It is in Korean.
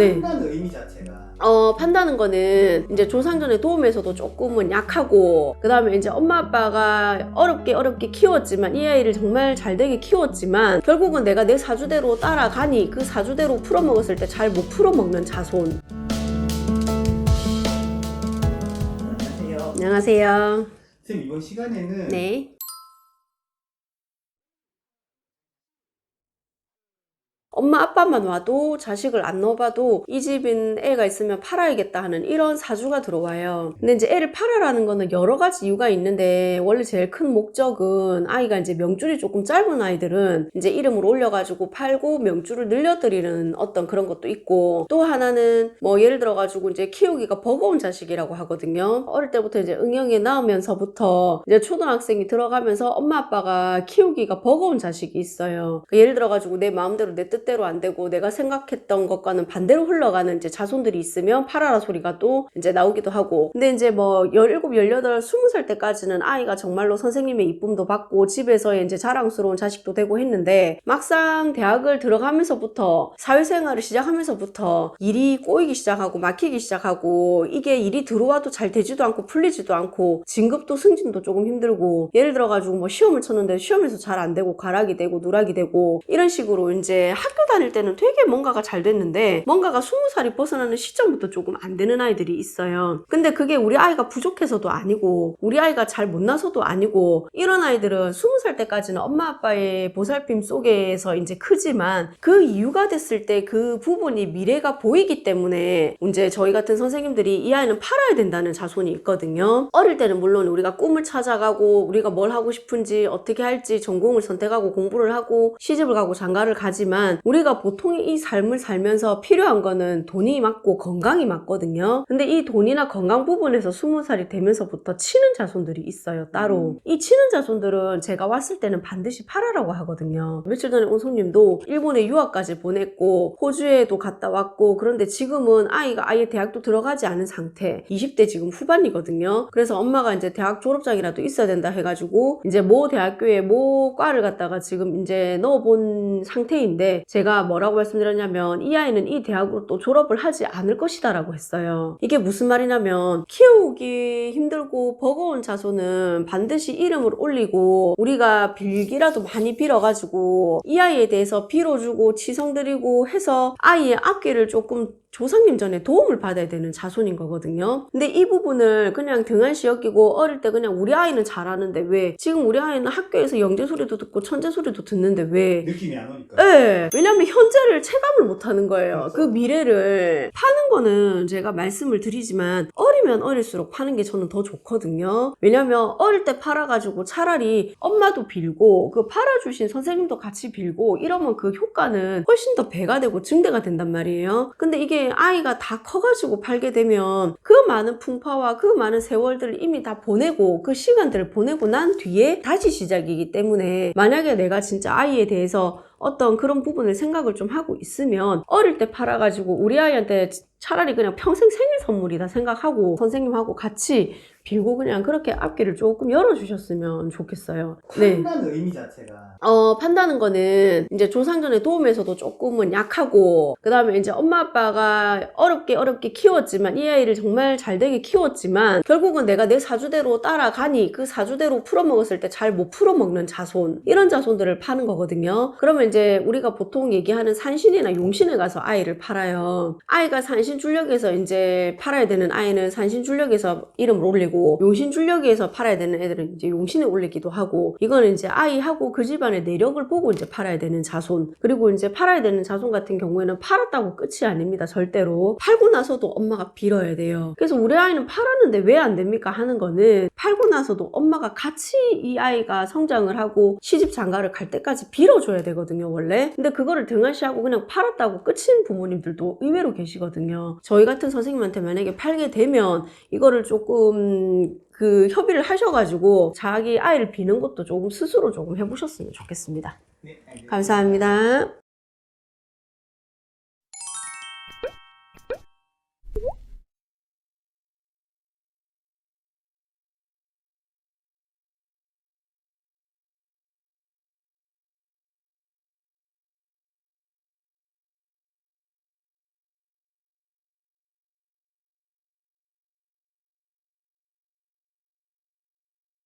네. 판단 의미 자체가 어, 판다는 거는 이제 조상전의 도움에서도 조금은 약하고, 그 다음에 이제 엄마 아빠가 어렵게 어렵게 키웠지만, 이 아이를 정말 잘 되게 키웠지만, 결국은 내가 내 사주대로 따라가니 그 사주대로 풀어먹었을 때 잘 못 풀어먹는 자손. 안녕하세요. 안녕하세요. 선생님 이번 시간에는 네. 엄마 아빠만 와도 자식을 안 넣어봐도 이 집인 애가 있으면 팔아야겠다 하는 이런 사주가 들어와요. 근데 이제 애를 팔아라는 거는 여러 가지 이유가 있는데 원래 제일 큰 목적은 아이가 이제 명줄이 조금 짧은 아이들은 이제 이름을 올려가지고 팔고 명줄을 늘려드리는 어떤 그런 것도 있고 또 하나는 뭐 예를 들어가지고 이제 키우기가 버거운 자식이라고 하거든요. 어릴 때부터 이제 응영에 나오면서부터 이제 초등학생이 들어가면서 엄마 아빠가 키우기가 버거운 자식이 있어요. 그 예를 들어가지고 내 마음대로 내 뜻 대로 안 되고 내가 생각했던 것과는 반대로 흘러가는 이제 자손들이 있으면 팔아라 소리가 또 이제 나오기도 하고. 근데 이제 뭐 17, 18, 20살 때까지는 아이가 정말로 선생님의 이쁨도 받고 집에서의 이제 자랑스러운 자식도 되고 했는데 막상 대학을 들어가면서부터 사회생활을 시작하면서부터 일이 꼬이기 시작하고 막히기 시작하고 이게 일이 들어와도 잘 되지도 않고 풀리지도 않고 진급도 승진도 조금 힘들고 예를 들어가지고 뭐 시험을 쳤는데 시험에서 잘 안 되고 가락이 되고 누락이 되고 이런 식으로 이제 학교 다닐 때는 되게 뭔가가 잘 됐는데 뭔가가 스무 살이 벗어나는 시점부터 조금 안 되는 아이들이 있어요. 근데 그게 우리 아이가 부족해서도 아니고 우리 아이가 잘 못 나서도 아니고 이런 아이들은 스무 살 때까지는 엄마 아빠의 보살핌 속에서 이제 크지만 그 이유가 됐을 때 그 부분이 미래가 보이기 때문에 이제 저희 같은 선생님들이 이 아이는 팔아야 된다는 자손이 있거든요. 어릴 때는 물론 우리가 꿈을 찾아가고 우리가 뭘 하고 싶은지 어떻게 할지 전공을 선택하고 공부를 하고 시집을 가고 장가를 가지만 우리가 보통 이 삶을 살면서 필요한 거는 돈이 맞고 건강이 맞거든요. 근데 이 돈이나 건강 부분에서 스무 살이 되면서부터 치는 자손들이 있어요. 따로. 이 치는 자손들은 제가 왔을 때는 반드시 팔아라고 하거든요. 며칠 전에 온 손님도 일본에 유학까지 보냈고 호주에도 갔다 왔고 그런데 지금은 아이가 아예 대학도 들어가지 않은 상태. 20대 지금 후반이거든요. 그래서 엄마가 이제 대학 졸업장이라도 있어야 된다 해가지고 이제 모 대학교에 모 과를 갖다가 지금 이제 넣어본 상태인데 제가 뭐라고 말씀드렸냐면 이 아이는 이 대학으로 또 졸업을 하지 않을 것이다 라고 했어요. 이게 무슨 말이냐면 키우기 힘들고 버거운 자손은 반드시 이름을 올리고 우리가 빌기라도 많이 빌어가지고 이 아이에 대해서 빌어주고 치성드리고 해서 아이의 앞길을 조금 조상님 전에 도움을 받아야 되는 자손인 거거든요. 근데 이 부분을 그냥 등한시 여기고 어릴 때 그냥 우리 아이는 잘하는데 왜 지금 우리 아이는 학교에서 영재 소리도 듣고 천재 소리도 듣는데 왜 느낌이 안 오니까 네, 왜냐면 현재를 체감을 못 하는 거예요. 그렇죠. 그 미래를 파는 거는 제가 말씀을 드리지만 어리면 어릴수록 파는 게 저는 더 좋거든요. 왜냐면 어릴 때 팔아가지고 차라리 엄마도 빌고 그 팔아주신 선생님도 같이 빌고 이러면 그 효과는 훨씬 더 배가 되고 증대가 된단 말이에요. 근데 이게 아이가 다 커가지고 팔게 되면 그 많은 풍파와 그 많은 세월들을 이미 다 보내고 그 시간들을 보내고 난 뒤에 다시 시작이기 때문에 만약에 내가 진짜 아이에 대해서 어떤 그런 부분을 생각을 좀 하고 있으면 어릴 때 팔아가지고 우리 아이한테 차라리 그냥 평생 생일 선물이다 생각하고 선생님하고 같이 빌고 그냥 그렇게 앞길을 조금 열어주셨으면 좋겠어요. 네. 판단 의미 자체가 어, 판다는 거는 이제 조상전의 도움에서도 조금은 약하고, 그 다음에 이제 엄마 아빠가 어렵게 어렵게 키웠지만, 이 아이를 정말 잘 되게 키웠지만, 결국은 내가 내 사주대로 따라가니 그 사주대로 풀어먹었을 때 잘 못 풀어먹는 자손, 이런 자손들을 파는 거거든요. 그러면 이제 우리가 보통 얘기하는 산신이나 용신에 가서 아이를 팔아요. 아이가 산신줄력에서 이제 팔아야 되는 아이는 산신줄력에서 이름을 올리고, 용신줄력에서 팔아야 되는 애들은 이제 용신에 올리기도 하고, 이거는 이제 아이하고 그 집안의 내력을 보고 이제 팔아야 되는 자손. 그리고 이제 팔아야 되는 자손 같은 경우에는 팔았다고 끝이 아닙니다. 절대로. 팔고 나서도 엄마가 빌어야 돼요. 그래서 우리 아이는 팔았는데 왜 안 됩니까? 하는 거는 팔고 나서도 엄마가 같이 이 아이가 성장을 하고 시집 장가를 갈 때까지 빌어줘야 되거든요, 원래. 근데 그거를 등한시하고 그냥 팔았다고 끝인 부모님들도 의외로 계시거든요. 저희 같은 선생님한테 만약에 팔게 되면 이거를 조금 그 협의를 하셔가지고 자기 아이를 비는 것도 조금 스스로 조금 해보셨으면 좋겠습니다. 네. 감사합니다.